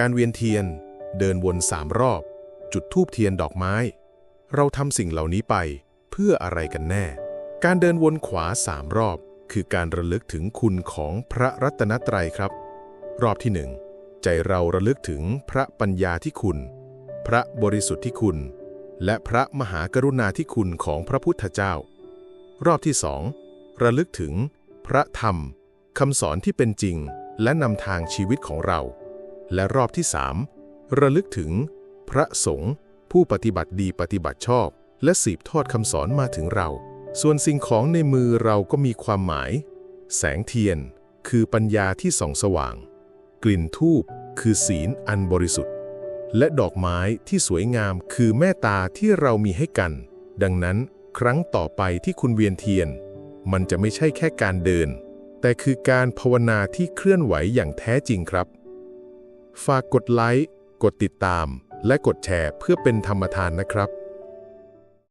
การเวียนเทียน เดินวนสามรอบ จุดธูปเทียนดอกไม้ เราทำสิ่งเหล่านี้ไปเพื่ออะไรกันแน่ การเดินวนขวาสามรอบ คือการระลึกถึงคุณของพระรัตนตรัยครับ รอบที่หนึ่งใจเราระลึกถึงพระปัญญาที่คุณ พระบริสุทธิ์ที่คุณ และพระมหากรุณาธิคุณของพระพุทธเจ้า รอบที่สองระลึกถึง พระธรรมคำสอนที่เป็นจริง และนำทางชีวิตของเรา และรอบที่สามระลึกถึง พระสงฆ์ผู้ปฏิบัติดีปฏิบัติชอบ และสืบทอดคำสอนมาถึงเรา ส่วนสิ่งของในมือเราก็มีความหมาย แสงเทียน คือปัญญาที่ส่องสว่าง กลิ่นทูบคือศีลอันบริสุทธิ์ และดอกไม้ที่สวยงามคือแม่ตาที่เรามีให้กัน ดังนั้นครั้งต่อไปที่คุณเวียนเทียน มันจะไม่ใช่แค่การเดิน แต่คือการภาวนาที่เคลื่อนไหวอย่างแท้จริงครับ ฝากกดไลค์ กดติดตาม และกดแชร์เพื่อเป็นธรรมทานนะครับ